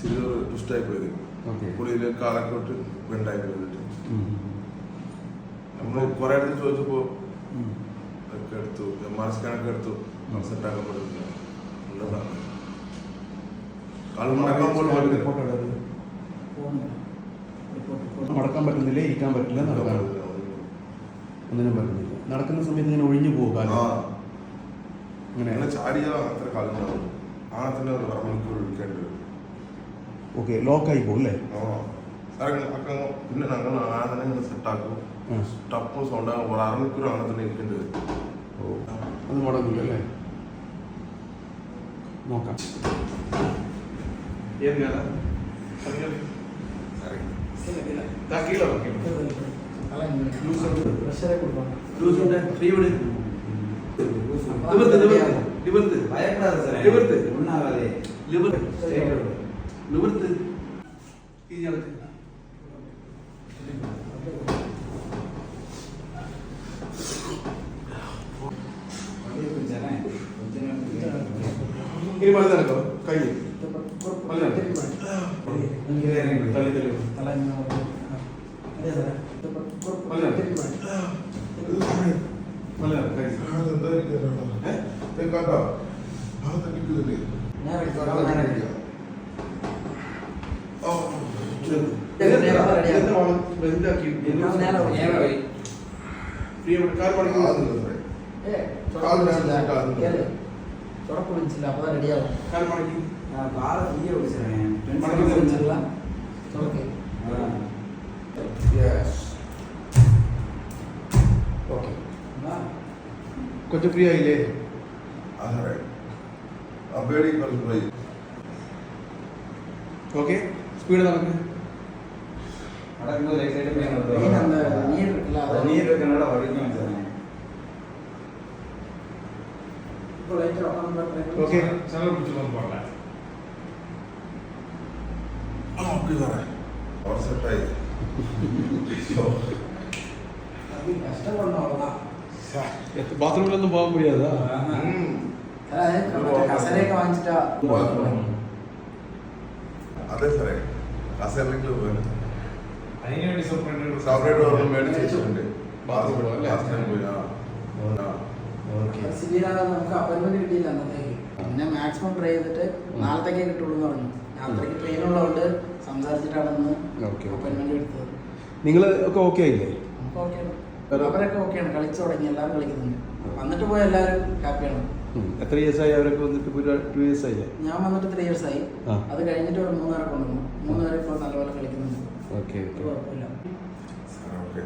ചെറിയൊരു ട്വിസ്റ്റായി പോയത് പുള്ളിയിൽ കാലൊക്കെ ബെൻഡായി പോയിട്ട് നമ്മൾ കുറെ അടുത്ത് ചോദിച്ചപ്പോൾ ഒക്കെ എടുത്തു. എം ആർ സ്കാനൊക്കെ എടുത്തു. സെറ്റാക്കാൻ പറ്റില്ല മടക്കാൻ പോലും മടക്കാൻ പറ്റുന്നില്ല? ഇരിക്കാൻ പറ്റില്ല നടക്കാൻ ഒന്നിനും പറ്റുന്നില്ല. നടക്കുന്ന സമയത്ത് ഇങ്ങനെ ഒഴിഞ്ഞു പോകുക ആ. അങ്ങനെ ചാടിയാൽ അത്ര ഒരു വരും ഓക്കെ ലോക്കായി പോകും അല്ലേ ആ സാറേ അക്ക പിന്നെ ഞങ്ങൾ അങ്ങനെ തന്നെ ഇങ്ങനെ സെറ്റാക്കും ആ. ടപ്പും സൗണ്ട് ഒരു അരമണിക്കൂർ അങ്ങനെ തന്നെ ഇരിക്കേണ്ടി വരും ഓ അത് മുടങ്ങില്ല അല്ലേ നോക്കാം ഇനി മതി നടക്കോ കൈ தொடக்க விழிச்சில்ல அப்பதான் ரெடி ஆகும் கால் மணிக்கு நான் பால இங்கே விழிச்சிருவேன் மணிக்கு விழிச்சிடலாம் தொடக்கு ஓகே கொஞ்சம் ஃப்ரீ ஆகிலே அப்படியே ஓகே ஸ்பீடாக நடக்குது ಕರ್ಮೂಲ್ ಎಕ್ಸೈಟ್ ಮೇನ್ ಏನಂದ ನೀರು ಇರಲ್ಲ ನೀರು ಬೇಕನ್ನಡ ಹೊಡಿತೀನಿ ಸರ್ ಓಕೆ ಸಲ ಮುಚ್ಚಿಕೊಂಡು ಬರಲ್ಲ ಹೋಗಿದ್ದಾರೆ ವಾಟ್ಸಪ್ அது கஷ்டப்படணும் அவ்வளோதான் பாத்ரூம்ல இருந்து போக முடியாதா கசரேக்க வாங்கிட்டா அதே சரி கசரேக்கு வேணும் അതിനുവേണ്ടി സെപ്പറേറ്റ് സെപ്പറേറ്റ് ഒരെണ്ണം മേടിച്ച് വെച്ചിട്ടുണ്ട്. ബാത്റൂം പോകാൻ അല്ലേ? Last time പോയി ആ. ആ. നമുക്ക് അപ്പോയിന്റ്മെന്റ് കിട്ടിയില്ല അന്നത്തേക്ക്. പിന്നെ മാക്സിമം ട്രൈ ചെയ്തിട്ട് നാളത്തേക്കേ കിട്ടുള്ളൂ എന്ന് പറഞ്ഞു. അത്രയ്ക്ക് ട്രെയിൻ ഉള്ളതുകൊണ്ട് സംസാരിച്ചിട്ടാണ് ഇന്ന് അപ്പോയിന്റ്മെന്റ് എടുത്തത്. നിങ്ങൾ ഒക്കെ ഓക്കെ ആയില്ലേ? അവരൊക്കെ ഓക്കെയാണ് കളിച്ചു തുടങ്ങി എല്ലാവരും കളിക്കുന്നുണ്ട്. വന്നിട്ട് പോയ എല്ലാവരും ഹാപ്പിയാണ്. എത്ര ഇയേഴ്സ് ആയി അവരൊക്കെ വന്നിട്ട്? ടു ഇയേഴ്സ് ആയില്ലേ? ഞാൻ വന്നിട്ട് ത്രീ ഇയേഴ്സ് ആയി. അത് കഴിഞ്ഞിട്ട് ഒരു മൂന്നാറൊക്കെ കൊണ്ടുവന്നു ഓക്കെ ഓക്കെ.